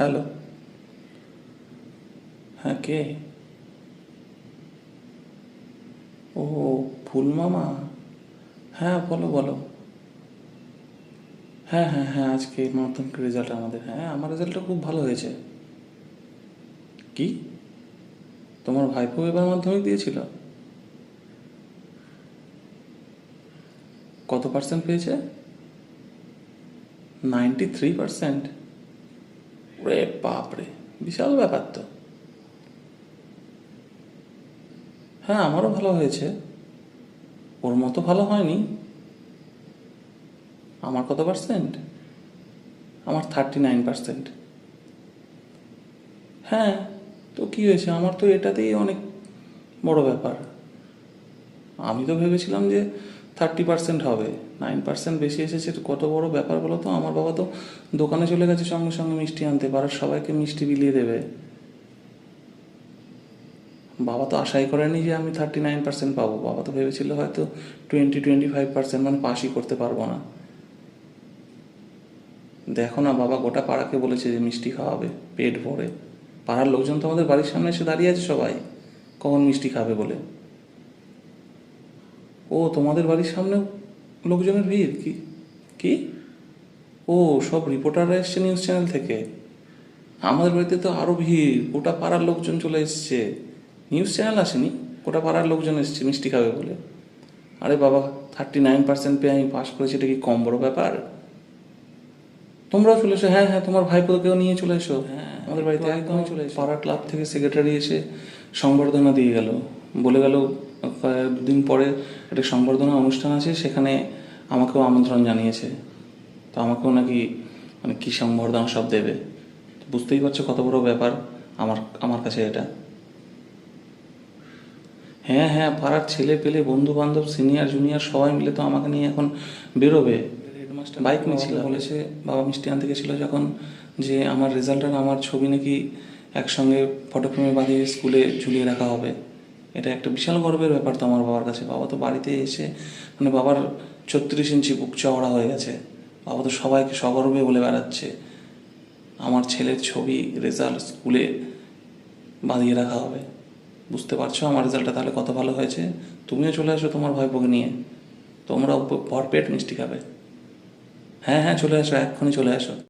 Hello. হ্যাঁ কে? ও, ফুল মামা? হ্যাঁ বলো বলো। হ্যাঁ হ্যাঁ হ্যাঁ আজকে মাধ্যমিক রেজাল্ট আমাদের। হ্যাঁ আমার রেজাল্টটা খুব ভালো হয়েছে। কি? তোমার ভাইপো এবার মাধ্যমিক দিয়েছিল? কত পার্সেন্ট পেয়েছে? নাইনটি থ্রি পার্সেন্ট রে বাপরে, বিশাল ব্যাপার তো। হ্যাঁ আমারও ভালো হয়েছে। ওর মতো ভালো হয়নি। আমার কত পার্সেন্ট আমার থার্টি নাইন পার্সেন্ট হ্যাঁ তো কি হয়েছে? আমার তো এটাতেই অনেক বড় ব্যাপার। আমি তো ভেবেছিলাম যে থার্টি পার্সেন্ট হবে। নাইন পার্সেন্ট বেশি এসেছে কত বড় ব্যাপার বলো তো? আমার বাবা তো দোকানে চলে গেছে, সঙ্গে সঙ্গে মিষ্টি আনতে। পারার সবাইকে মিষ্টি বিলিয়ে দেবে। বাবা তো আশাই করেনি যে আমি থার্টি নাইন পার্সেন্ট পাবো। বাবা তো ভেবেছিল হয়তো টোয়েন্টি টোয়েন্টি ফাইভ পার্সেন্ট মানে পাশই করতে পারব না। দেখো না, বাবা গোটা পাড়াকে বলেছে যে মিষ্টি খাওয়াবে, পেট ভরে। পাড়ার লোকজন তো আমাদের বাড়ির সামনে এসে দাঁড়িয়ে আছে সবাই। কখন মিষ্টি খাবে বলে? ও তোমাদের বাড়ির সামনে লোকজনের ভিড়? কি কি? ও সব রিপোর্টাররা এসছে নিউজ চ্যানেল থেকে। আমাদের বাড়িতে তো আরও ভিড়। গোটা পাড়ার লোকজন চলে এসছে। নিউজ চ্যানেল আসেনি? গোটা পাড়ার লোকজন এসছে মিষ্টি খাবে বলে। আরে বাবা থার্টি নাইন পার্সেন্ট পেয়ে আমি পাস করেছি এটা কি কম বড় ব্যাপার? তোমরাও চলে এসো। হ্যাঁ হ্যাঁ তোমার ভাইপোকেও নিয়ে চলে এসো। হ্যাঁ আমাদের বাড়িতে একদমই চলে এসো। পাড়া ক্লাব থেকে সেক্রেটারি এসে সংবর্ধনা দিয়ে গেল। বলে গেল দুদিন পরে একটা সংবর্ধনা অনুষ্ঠান আছে, সেখানে আমাকেও আমন্ত্রণ জানিয়েছে। তো আমাকেও নাকি মানে কী সংবর্ধনা সব দেবে? বুঝতেই পারছ কত বড় ব্যাপার আমার আমার কাছে এটা। হ্যাঁ হ্যাঁ পাড়ার ছেলে পেলে বন্ধু বান্ধব সিনিয়র, জুনিয়র, সবাই মিলে তো আমাকে নিয়ে এখন বেরোবে। বাইক নিয়েছিল বলেছে, বাবা মিষ্টি আনতে গেছিল যখন যে আমার রেজাল্ট আর আমার ছবি নাকি একসঙ্গে ফটো ফ্রেমে বাঁধিয়ে স্কুলে ঝুলিয়ে রাখা হবে। এটা একটা বিশাল গর্বের ব্যাপার তো আমার বাবার কাছে। বাবা তো বাড়িতে এসে মানে বাবার ছত্রিশ ইঞ্চি বুক চওড়া হয়ে গেছে। বাবা তো সবাইকে সগর্বে বলে বেড়াচ্ছে। আমার ছেলের ছবি রেজাল্ট স্কুলে বাঁধিয়ে রাখা হবে। বুঝতে পারছ আমার রেজাল্টটা তাহলে কত ভালো হয়েছে? তুমিও চলে আসো তোমার ভাইপোকে নিয়ে। তোমরা ভরপেট মিষ্টি খাবে। হ্যাঁ হ্যাঁ চলে আসো, এক্ষুনি চলে আসো।